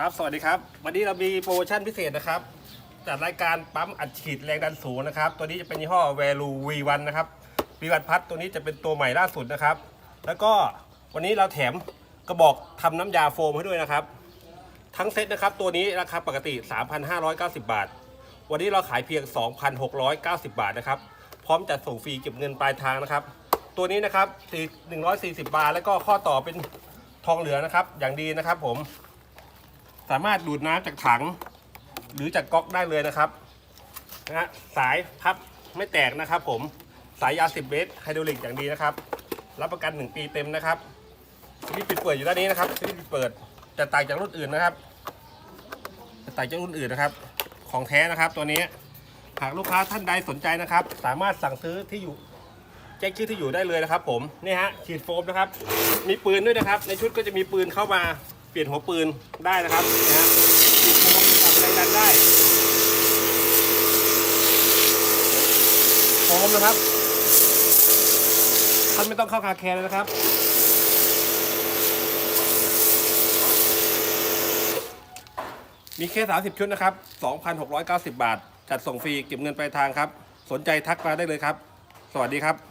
ครับ สวัสดีครับ วันนี้เรามีโปรโมชั่นพิเศษนะครับจากรายการปั๊มอัดฉีดแรงดันสูงนะครับ ตัวนี้จะเป็นยี่ห้อ Velu V1 นะครับ V1 พัดตัวนี้จะเป็นตัวใหม่ล่าสุดนะครับ แล้วก็วันนี้เราแถมกระบอกทำน้ำยาโฟมให้ด้วยนะครับ ทั้งเซ็ตนะครับตัวนี้ราคาปกติ 3,590 บาท วันนี้เราขายเพียง 2,690 บาทนะครับ พร้อมจัดส่งฟรีเก็บเงินปลายทางนะครับ ตัวนี้นะครับ140 บาท แล้วก็ข้อต่อเป็นทองเหลืองนะครับ อย่างดีนะครับผม สามารถดูดน้ำจากถัง หรือจากก๊อกได้เลยนะครับนะฮะสายพับไม่แตกนะครับ ผมสายยาว10เมตรไฮดรอลิกอย่างดีนะครับ รับประกัน 1 ปีเต็มนะครับสวิตช์ปิดเปิดอยู่ด้านนี้นะครับสวิตช์ปิดเปิดจะต่างจากรุ่นอื่นนะครับจะต่างจากรุ่นอื่นนะครับ ของแท้นะครับตัวนี้หากลูกค้าท่านใดสนใจนะครับ สามารถสั่งซื้อที่อยู่แจ้งชื่อที่อยู่ได้เลยนะครับ ผมนี่ฮะฉีดโฟมนะครับ มีปืนด้วยนะครับ ในชุดก็จะมีปืนเข้ามา เปลี่ยนหัวปืนได้นะครับนะฮะฉีดโฟมปรับแรงดันได้โฟมนะครับท่านไม่ต้องเข้าคาแคร์เลยนะครับมีแค่ 30 ชุดนะครับ 2,690 บาท จัดส่งฟรี เก็บเงินปลายทางครับ สนใจทักมาได้เลยครับ สวัสดีครับ